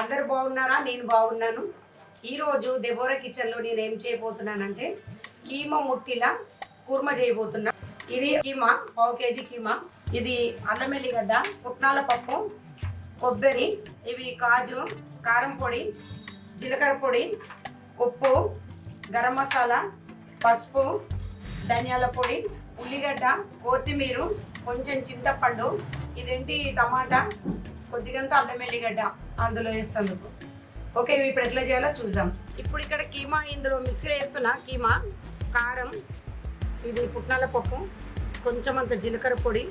అందరు బాగున్నారా? నేను బాగున్నాను. ఈరోజు దెబోరా కిచెన్లో నేను ఏం చేయబోతున్నానంటే కీమా ముట్టిలా కూర్మ చేయబోతున్నా. ఇది కీమా పావు కేజీ కీమా. ఇది అల్లం ఎల్లిగడ్డ పుట్నాల పప్పు కొబ్బరి ఇవి కాజు కారం పొడి జీలకర్ర పొడి ఉప్పు గరం మసాలా పసుపు ధనియాల పొడి ఉల్లిగడ్డ కొత్తిమీర కొంచెం చింతపండు ఇదేంటి టమాటా? కొద్దిగంత అల్లం ఎల్లిగడ్డ. అందులో వేస్తందుకు ఓకే ఇవి ఇప్పుడు ఎట్లా చేయాలో చూద్దాం. ఇప్పుడు ఇక్కడ కీమా ఇందులో మిక్సీలో వేస్తున్నా. కీమా కారం ఇది పుట్నాల పప్పు కొంచెం అంత జీలకర్ర పొడి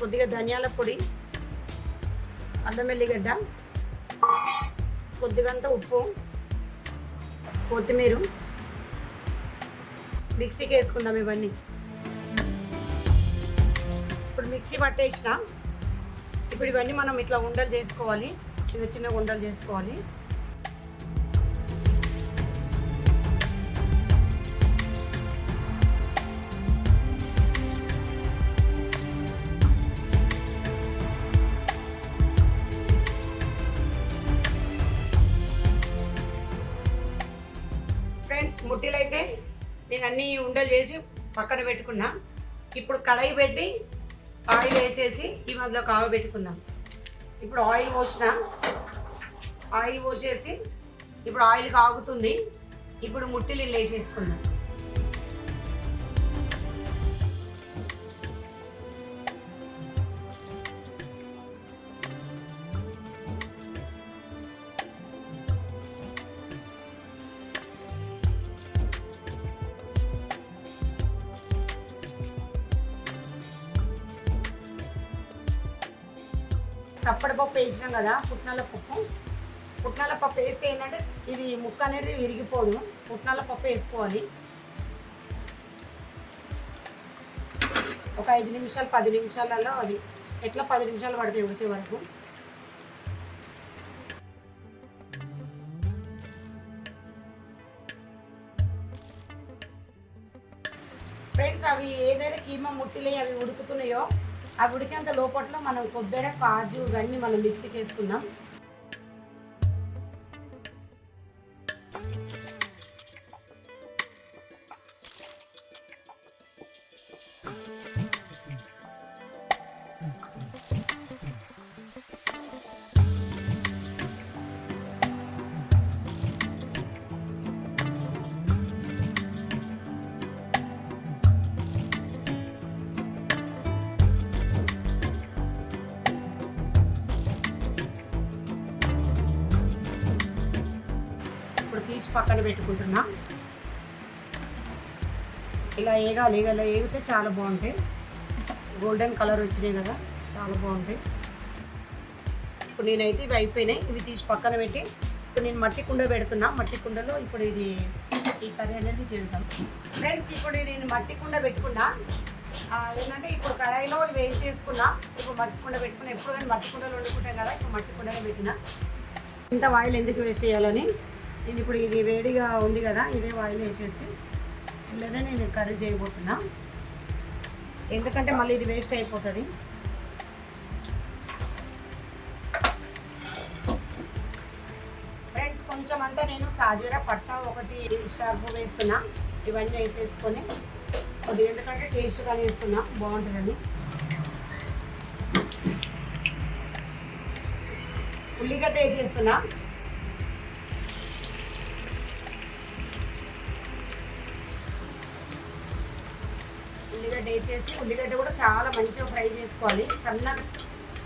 కొద్దిగా ధనియాల పొడి అల్లం ఎల్లిగడ్డ కొద్దిగంత ఉప్పు కొత్తిమీర మిక్సీకి వేసుకుందాం ఇవన్నీ. ఇప్పుడు మిక్సీ పట్టేసిన. ఇప్పుడు ఇవన్నీ మనం ఇట్లా ఉండలు చేసుకోవాలి. చిన్న చిన్న ఉండలు చేసుకోవాలి. ఫ్రెండ్స్ ముట్టిలు నేను అన్ని ఉండలు చేసి పక్కన పెట్టుకున్నా. ఇప్పుడు కడాయి పెట్టి ఆయిల్ వేసేసి ఈ మధ్యలో కాగబెట్టుకుందాం. ఇప్పుడు ఆయిల్ పోసిన. ఆయిల్ పోసేసి ఇప్పుడు ఆయిల్ కాగుతుంది. ఇప్పుడు ముట్టిలు వేసేసుకుందాం. తప్పటి పప్పు వేసినాం కదా పుట్నాల పప్పు. పుట్నాల పప్పు వేస్తే ఏంటంటే ఇది ముక్క అనేది విరిగిపోదు. పుట్నాల పప్పు వేసుకోవాలి. ఒక ఐదు నిమిషాలు పది నిమిషాలలో అది ఎట్లా పది నిమిషాలు పడతాయి ఉడికే వరకు. ఫ్రెండ్స్ అవి ఏదైతే కీమా ముట్టిలే అవి ఉడుకుతున్నాయో ఆ ఉడికేంత లోపట్లో మనం కొబ్బరి కాజు ఇవన్నీ మనం మిక్సీకి వేసుకుందాం. తీసి పక్కన పెట్టుకుంటున్నా. ఇలా ఏగాలి ఇలా ఏగితే చాలా బాగుంటాయి. గోల్డెన్ కలర్ వచ్చినాయి కదా చాలా బాగుంటాయి. ఇప్పుడు నేనైతే ఇవి అయిపోయినాయి ఇవి తీసి పక్కన పెట్టి. ఇప్పుడు నేను మట్టి కుండ పెడుతున్నా మట్టి కుండలో ఇప్పుడు ఇది ఈ కర్రీ అనేది చేద్దాం. ఫ్రెండ్స్ ఇప్పుడు నేను మట్టి కుండ పెట్టుకున్నా. ఏంటంటే ఇప్పుడు కడాయిలో వేడి చేసుకున్నా ఇప్పుడు మట్టి కుండ పెట్టుకున్నా. ఎప్పుడు కానీ మట్టి కుండలో వండుకుంటాం కదా ఇప్పుడు మట్టి కుండలో పెట్టినా. ఇంత ఆయిల్ ఎందుకు వేస్ట్ చేయాలని? నేను ఇప్పుడు ఇది వేడిగా ఉంది కదా ఇదే ఆయిల్ వేసేసి ఇలానే నేను కర్రీ చేయబోతున్నా. ఎందుకంటే మళ్ళీ ఇది వేస్ట్ అయిపోతుంది. ఫ్రెండ్స్ కొంచెం అంతా నేను సాజీరా పట్ట ఒకటి స్టార్పు వేస్తున్నా. ఇవన్నీ వేసేసుకొని కొద్దిగా ఎందుకంటే టేస్ట్ కానీ వేస్తున్నా బాగుంటుందని. ఉల్లిగడ్డ వేసేస్తున్నా. ఉల్లిగడ్డ వేసేసి ఉల్లిగడ్డ కూడా చాలా మంచిగా ఫ్రై చేసుకోవాలి. సన్నగా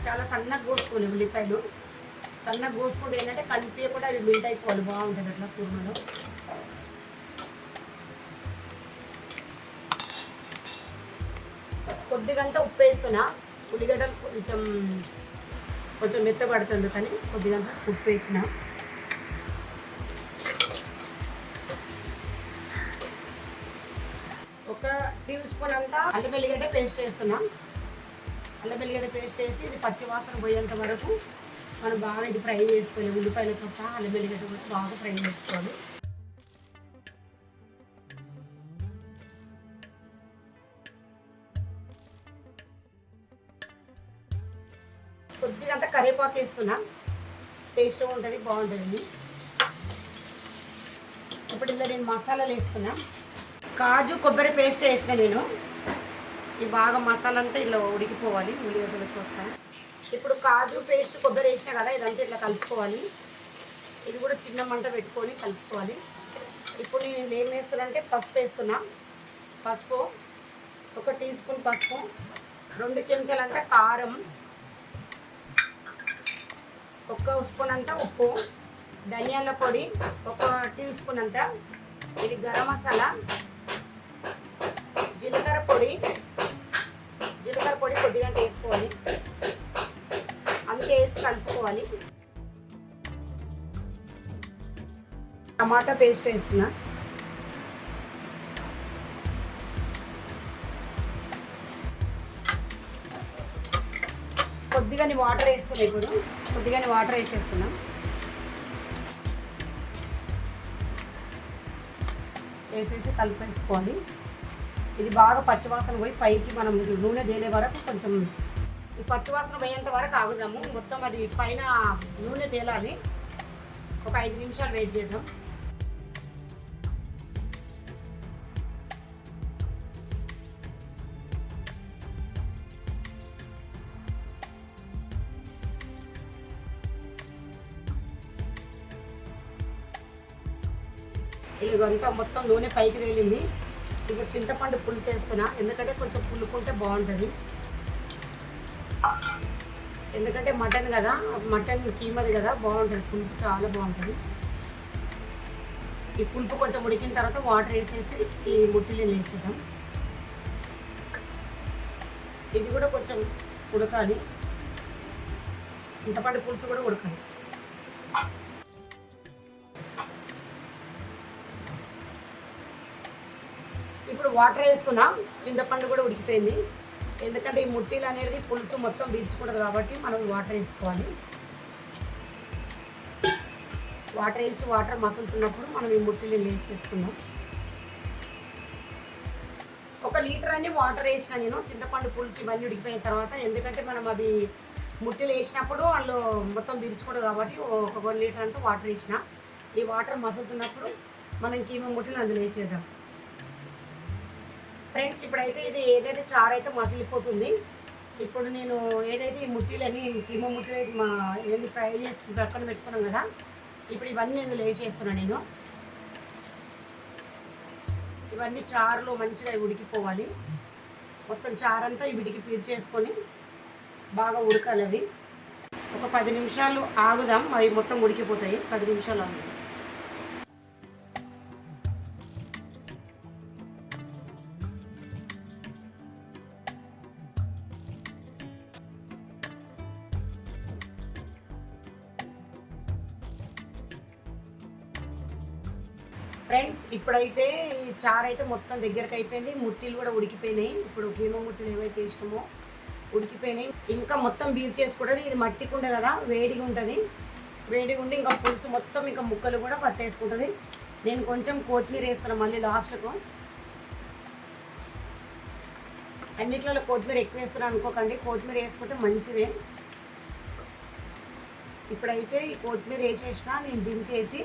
చాలా సన్నగా కోసుకోవాలి ఉల్లిపాయలు. సన్నగా కోసుకుంటే ఏంటంటే కలిపి కూడా అవి మిల్ట్ అయిపోవాలి. బాగుంటుంది అట్లా కూరలో కొద్దిగంతా ఉప్పు వేస్తున్నా. ఉల్లిగడ్డలు కొంచెం కొంచెం మెత్తబడుతుంది కానీ కొద్దిగంతా ఉప్పు వేసిన. టీ స్పూన్ అంతా అల్లం వెల్లిగడ్డ పేస్ట్ వేస్తున్నాం. అల్లం వెల్లిగడ్డ పేస్ట్ వేసి ఇది పచ్చివాసన పోయేంత వరకు మనం బాగా ఇది ఫ్రై చేసుకోవాలి. ఉల్లిపాయలతో సహా అల్లం వెల్లిగడ్డ కూడా బాగా ఫ్రై చేసుకోవాలి. కొద్దిగా అంత కరివేపాకు వేస్తున్నా. టేస్ట్ ఉంటుంది బాగుంటుంది. ఇప్పుడు ఇందులో నేను మసాలాలు వేసుకున్నాను కాజు కొబ్బరి పేస్ట్ వేసిన నేను. ఈ బాగా మసాలా అంతా ఇలా ఉడికిపోవాలి ఉల్లిగడ్డల కోసం ఇప్పుడు కాజు పేస్ట్ కొబ్బరి వేసిన కదా ఇదంతా ఇట్లా కలుపుకోవాలి. ఇది కూడా చిన్న మంట పెట్టుకొని కలుపుకోవాలి. ఇప్పుడు నేను ఏం వేస్తున్నానంటే పసుపు వేస్తున్నా. పసుపు ఒక టీ స్పూన్ పసుపు రెండు చెంచాలంతా కారం ఒక స్పూన్ అంతా ఉప్పు ధనియాల పొడి ఒక టీ స్పూన్ అంతా. ఇది గరం మసాలా. పొడి జీలకర్ర పొడి కొద్దిగా వేసుకోవాలి. అందుకే వేసి కలుపుకోవాలి. టమాటా పేస్ట్ వేస్తున్నా. కొద్దిగాని వాటర్ వేస్తున్నా ఇప్పుడు. కొద్దిగాని వాటర్ వేసేస్తున్నా. వేసేసి కలిపేసుకోవాలి ఇది బాగా పచ్చివాసన పోయి పైకి మనం నూనె తేలే వరకు కొంచెం ఈ పచ్చివాసన పోయేంత వరకు ఆగుదాము. మొత్తం అది పైన నూనె తేలాలి. ఒక ఐదు నిమిషాలు వెయిట్ చేద్దాం. ఇదంతా మొత్తం నూనె పైకి తేలింది. ఇప్పుడు చింతపండు పులుసు వేస్తున్నా ఎందుకంటే కొంచెం పులుపుంటే బాగుంటుంది. ఎందుకంటే మటన్ కదా మటన్ కీమది కదా బాగుంటుంది. పులుపు చాలా బాగుంటుంది. ఈ పులుపు కొంచెం ఉడికిన తర్వాత వాటర్ వేసేసి ఈ ముట్టిలో వేసేద్దాం ఇది కూడా కొంచెం ఉడకాలి. చింతపండు పులుసు కూడా ఉడకాలి. ఇప్పుడు వాటర్ వేస్తున్నా చింతపండు కూడా ఉడికిపోయింది. ఎందుకంటే ఈ ముట్టీలు అనేది పులుసు మొత్తం పీల్చుకుంటుంది కాబట్టి మనం వాటర్ వేసుకోవాలి. వాటర్ వేసి వాటర్ మసులుతున్నప్పుడు మనం ఈ ముట్టీలు వేసేసుకుందాం ఒక లీటర్ అని వాటర్ వేసిన నేను చింతపండు పులుసు ఇవన్నీ ఉడికిపోయిన తర్వాత ఎందుకంటే మనం అవి ముట్టిలు వేసినప్పుడు వాళ్ళు మొత్తం పీల్చుకోడు కాబట్టి ఒక వన్ లీటర్ అంతా వాటర్ వేసిన. ఈ వాటర్ మసులుతున్నప్పుడు మనం కీమ ముట్టిలు అందులో వేసేద్దాం. ఫ్రెండ్స్ ఇప్పుడైతే ఇది ఏదైతే చారు అయితే మసిలిపోతుంది. ఇప్పుడు నేను ఏదైతే ఈ ముట్టిలని కిమ్మ ముట్టిలు అయితే మా ఏది ఫ్రై చేసుకుని పక్కన పెట్టుకున్నాం కదా ఇప్పుడు ఇవన్నీ ఇందులో వేసేస్తున్నాను నేను. ఇవన్నీ చారులో మంచిగా ఉడికిపోవాలి. మొత్తం చారంతా వీటికి పీల్చేసుకొని బాగా ఉడకాలి అవి. ఒక పది నిమిషాలు ఆగుదాం అవి మొత్తం ఉడికిపోతాయి. పది నిమిషాలు ఆగుదాం. ఫ్రెండ్స్ ఇప్పుడైతే ఈ చారు అయితే మొత్తం దగ్గరకు అయిపోయింది. ముట్టిలు కూడా ఉడికిపోయినాయి. ఇప్పుడు కీమ ముట్టిలు ఏవైతే ఇష్టమో ఉడికిపోయినాయి. ఇంకా మొత్తం బీర్ చేసుకోవడం ఇది మట్టి కుండ కదా వేడిగా ఉంటుంది. వేడిగా ఉండి ఇంకా పులుసు మొత్తం ఇంకా ముక్కలు కూడా పట్టేసుకుంటుంది. నేను కొంచెం కొత్తిమీర వేస్తాను మళ్ళీ లాస్ట్కు. అన్నిట్లలో కొత్తిమీర ఎక్కువ వేస్తున్నాను అనుకోకండి. కొత్తిమీర వేసుకుంటే మంచిదే. ఇప్పుడైతే ఈ కొత్తిమీర వేసేసిన నేను దించేసి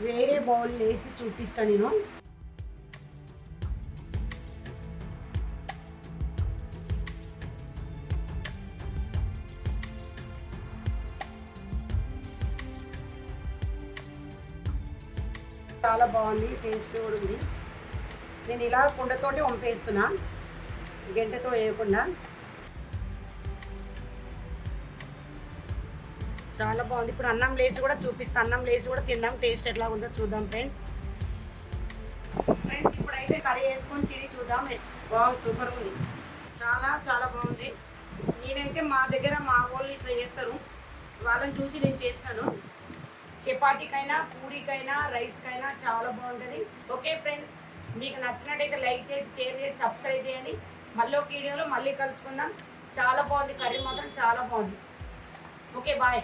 వేరే బౌల్ వేసి చూపిస్తాను నేను. చాలా బాగుంది టేస్ట్ కూడా ఉంది. నేను ఇలా కుండతోటి వంపేస్తున్నా. గంటతో వేయకుండా. చాలా బాగుంది. ఇప్పుడు అన్నం లేసి కూడా చూపిస్తాను అన్నం లేసి కూడా తిందాం. టేస్ట్ ఎట్లా ఉందో చూద్దాం ఫ్రెండ్స్. ఫ్రెండ్స్ ఇప్పుడైతే కర్రీ వేసుకొని తిని చూద్దాం. బాగుంది సూపర్ ఉంది. చాలా చాలా బాగుంది. నేనైతే మా దగ్గర మా వాళ్ళు ఇట్లా చేస్తారు. వాళ్ళని చూసి నేను చేసినాను. చపాతీకైనా పూరికైనా రైస్కైనా చాలా బాగుంటుంది. ఓకే ఫ్రెండ్స్ మీకు నచ్చినట్టయితే లైక్ చేసి షేర్ చేసి సబ్స్క్రైబ్ చేయండి. మళ్ళీ ఒక వీడియోలో మళ్ళీ కలుసుకుందాం. చాలా బాగుంది. కర్రీ మాత్రం చాలా బాగుంది. Okay bye.